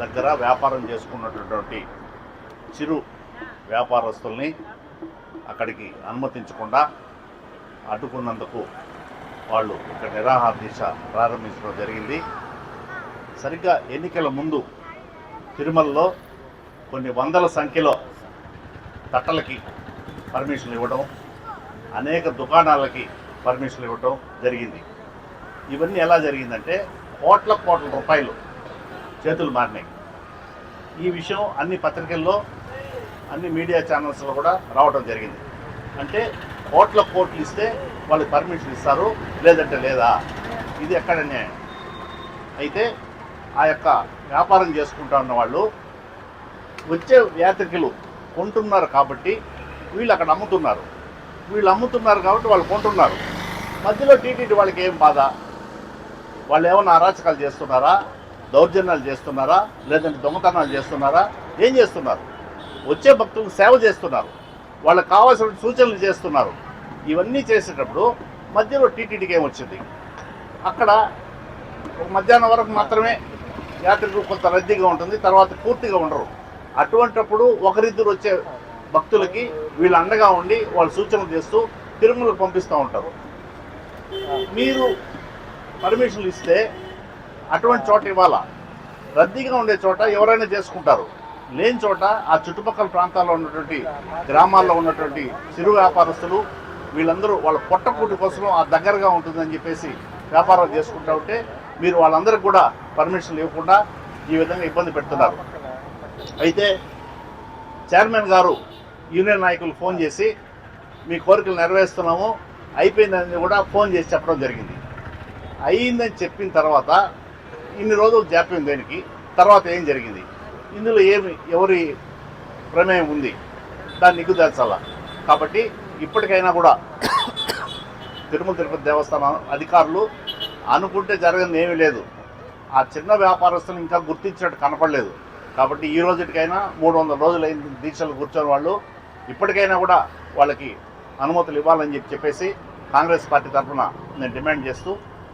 దగ్గర వ్యాపారం చేసుకున్నటువంటి చిరు వ్యాపారస్తుల్ని అక్కడికి అనుమతించకుండా అడ్డుకున్నందుకు వాళ్ళు ఇక్కడ నిరాహార దీక్ష ప్రారంభించడం జరిగింది. సరిగ్గా ఎన్నికల ముందు తిరుమలలో కొన్ని వందల సంఖ్యలో తట్టలకి పర్మిషన్లు ఇవ్వడం అనేక దుకాణాలకి పర్మిషన్లు ఇవ్వడం జరిగింది. ఇవన్నీ ఎలా జరిగిందంటే కోట్ల కోట్ల రూపాయలు చేతులు మారినాయి. ఈ విషయం అన్ని పత్రికల్లో అన్ని మీడియా ఛానల్స్లో కూడా రావడం జరిగింది. అంటే కోట్ల కోట్లు ఇస్తే వాళ్ళకి పర్మిషన్ ఇస్తారు లేదంటే లేదా? ఇది ఎక్కడ న్యాయం. అయితే ఆ యొక్క వ్యాపారం చేసుకుంటా ఉన్న వాళ్ళు వచ్చే యాత్రికులు కొంటున్నారు కాబట్టి వీళ్ళు అక్కడ అమ్ముతున్నారు. వీళ్ళు అమ్ముతున్నారు కాబట్టి వాళ్ళు కొంటున్నారు. మధ్యలో టీటీడీ వాళ్ళకి ఏం బాధ? వాళ్ళు ఏమైనా అరాచకాలు చేస్తున్నారా? దౌర్జన్యాలు చేస్తున్నారా? లేదంటే దొంగతనాలు చేస్తున్నారా? ఏం చేస్తున్నారు? వచ్చే భక్తులకు సేవ చేస్తున్నారు. వాళ్ళకి కావాల్సిన సూచనలు చేస్తున్నారు. ఇవన్నీ చేసేటప్పుడు మధ్యలో టీటీడీకి ఏమొచ్చింది అక్కడ మధ్యాహ్నం వరకు మాత్రమే యాత్రికులు కొంత రద్దీగా ఉంటుంది తర్వాత పూర్తిగా ఉండరు. అటువంటప్పుడు ఒకరిద్దరు వచ్చే భక్తులకి వీళ్ళు అండగా ఉండి వాళ్ళు సూచనలు చేస్తూ తిరుమలకు పంపిస్తూ ఉంటారు. మీరు పర్మిషన్లు ఇస్తే అటువంటి చోట ఇవ్వాలా రద్దీగా ఉండే చోట ఎవరైనా చేసుకుంటారు. లేని చోట ఆ చుట్టుపక్కల ప్రాంతాల్లో ఉన్నటువంటి గ్రామాల్లో ఉన్నటువంటి చిరు వ్యాపారస్తులు వీళ్ళందరూ వాళ్ళ పొట్టపూటి కోసం ఆ దగ్గరగా ఉంటుందని చెప్పేసి వ్యాపారం చేసుకుంటా ఉంటే మీరు వాళ్ళందరికీ కూడా పర్మిషన్లు ఇవ్వకుండా ఈ విధంగా ఇబ్బంది పెడుతున్నారు. అయితే చైర్మన్ గారు యూనియన్ నాయకులు ఫోన్ చేసి మీ కోరికలు నెరవేరుస్తున్నాము అయిపోయిందని కూడా ఫోన్ చేసి చెప్పడం జరిగింది. అయిందని చెప్పిన తర్వాత ఇన్ని రోజులు జాప్యం దేనికి? తర్వాత ఏం జరిగింది? ఇందులో ఏమి ఎవరి ప్రమేయం ఉంది? దాన్ని నిగ్గుదాల్చాల కాబట్టి ఇప్పటికైనా కూడా తిరుమల తిరుపతి దేవస్థానం అధికారులు అనుకుంటే జరగని ఏమీ లేదు. ఆ చిన్న వ్యాపారస్తులు ఇంకా గుర్తించినట్టు కనపడలేదు. కాబట్టి ఈ రోజుకైనా మూడు వందల రోజులు అయింది దీక్షలు కూర్చొని వాళ్ళు. ఇప్పటికైనా కూడా వాళ్ళకి అనుమతులు ఇవ్వాలని చెప్పి చెప్పేసి కాంగ్రెస్ పార్టీ తరఫున నేను డిమాండ్ చేస్తూ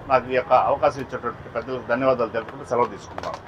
నాకు ఈ యొక్క అవకాశం ఇచ్చేటువంటి పెద్దలకు ధన్యవాదాలు తెలుపుకుంటూ సెలవు తీసుకున్నాను